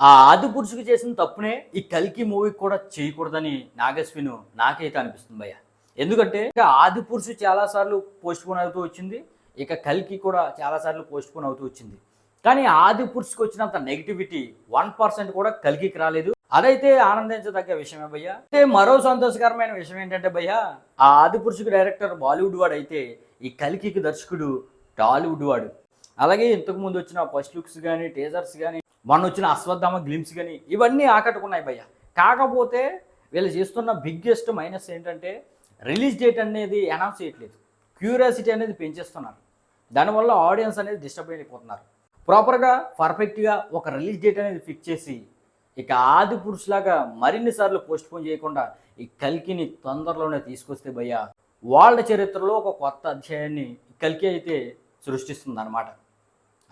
ఆ ఆది పురుషుకు చేసిన తప్పునే ఈ కల్కి మూవీకి కూడా చేయకూడదని నాగస్విను నాకైతే అనిపిస్తుంది భయ్య. ఎందుకంటే ఇక ఆది పురుషు చాలాసార్లు పోస్ట్ పోన్ అవుతూ వచ్చింది ఇక కల్కి కూడా చాలాసార్లు పోస్ట్ పోన్ అవుతూ వచ్చింది. కానీ ఆది పురుషుకు వచ్చినంత నెగిటివిటీ వన్ పర్సెంట్ కూడా కలికికి రాలేదు. అదైతే ఆనందించదగ్గ విషయమే భయ్య. అయితే మరో సంతోషకరమైన విషయం ఏంటంటే భయ్య ఆ ఆది పురుషుకు డైరెక్టర్ బాలీవుడ్ వాడు అయితే ఈ కలికికి దర్శకుడు టాలీవుడ్ వాడు. అలాగే ఇంతకు ముందు వచ్చిన ఫస్ట్ లుక్స్ కానీ టీజర్స్ కానీ మొన్న వచ్చిన అశ్వత్థామ గ్లిమ్స్ కానీ ఇవన్నీ ఆకట్టుకున్నాయి భయ్య. కాకపోతే వీళ్ళు చేస్తున్న బిగ్గెస్ట్ మైనస్ ఏంటంటే రిలీజ్ డేట్ అనేది అనౌన్స్ చేయట్లేదు. క్యూరియాసిటీ అనేది పెంచేస్తున్నారు. దానివల్ల ఆడియన్స్ అనేది డిస్టర్బ్ అయిపోతున్నారు. ప్రాపర్గా పర్ఫెక్ట్గా ఒక రిలీజ్ డేట్ అనేది ఫిక్స్ చేసి ఇక ఆది పురుషులాగా మరిన్ని సార్లు పోస్ట్ పోన్ చేయకుండా ఈ కల్కిని తొందరలోనే తీసుకొస్తే భయ్య వాళ్ళ చరిత్రలో ఒక కొత్త అధ్యాయాన్ని ఈ కల్కి అయితే సృష్టిస్తుంది అనమాట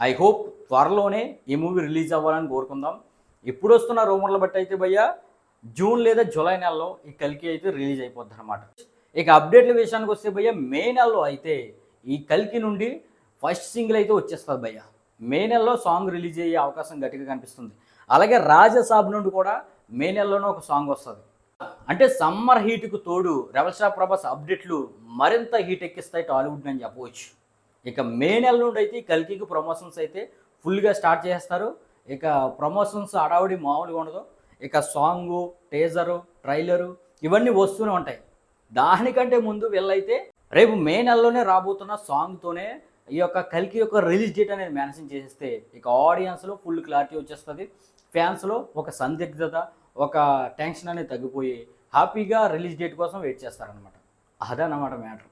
ఐ హోప్ త్వరలోనే ఈ మూవీ రిలీజ్ అవ్వాలని కోరుకుందాం. ఇప్పుడు వస్తున్న రూమర్లు బట్టి అయితే భయ్య జూన్ లేదా జూలై నెలలో ఈ కల్కి అయితే రిలీజ్ అయిపోద్ది అనమాట ఇక అప్డేట్ల విషయానికి వస్తే భయ్య మే నెలలో అయితే ఈ కల్కి నుండి ఫస్ట్ సింగిల్ అయితే వచ్చేస్తుంది భయ్య. మే నెలలో సాంగ్ రిలీజ్ అయ్యే అవకాశం గట్టిగా కనిపిస్తుంది. అలాగే రాజసాబ్ నుండి కూడా మే నెలలోనే ఒక సాంగ్ వస్తుంది. అంటే సమ్మర్ హీట్కు తోడు రెవల్ స్టార్ ప్రభాస్ అప్డేట్లు మరింత హీట్ ఎక్కిస్తాయి టాలీవుడ్ అని చెప్పవచ్చు. ఇక మే నెల నుండి అయితే ఈ కల్కికి ప్రమోషన్స్ అయితే ఫుల్గా స్టార్ట్ చేస్తారు. ఇక ప్రమోషన్స్ అడావుడి మామూలుగా ఉండదు. ఇక సాంగు టేజరు ట్రైలరు ఇవన్నీ వస్తూనే ఉంటాయి. దానికంటే ముందు వీళ్ళైతే రేపు మే నెలలోనే రాబోతున్న సాంగ్తోనే ఈ యొక్క కల్కి యొక్క రిలీజ్ డేట్ అనేది మెన్షన్ చేసేస్తే ఇక ఆడియన్స్లో ఫుల్ క్లారిటీ వచ్చేస్తుంది. ఫ్యాన్స్లో ఒక సందిగ్ధత ఒక టెన్షన్ అనేది తగ్గిపోయి హ్యాపీగా రిలీజ్ డేట్ కోసం వెయిట్ చేస్తారనమాట అదనమాట మ్యాటర్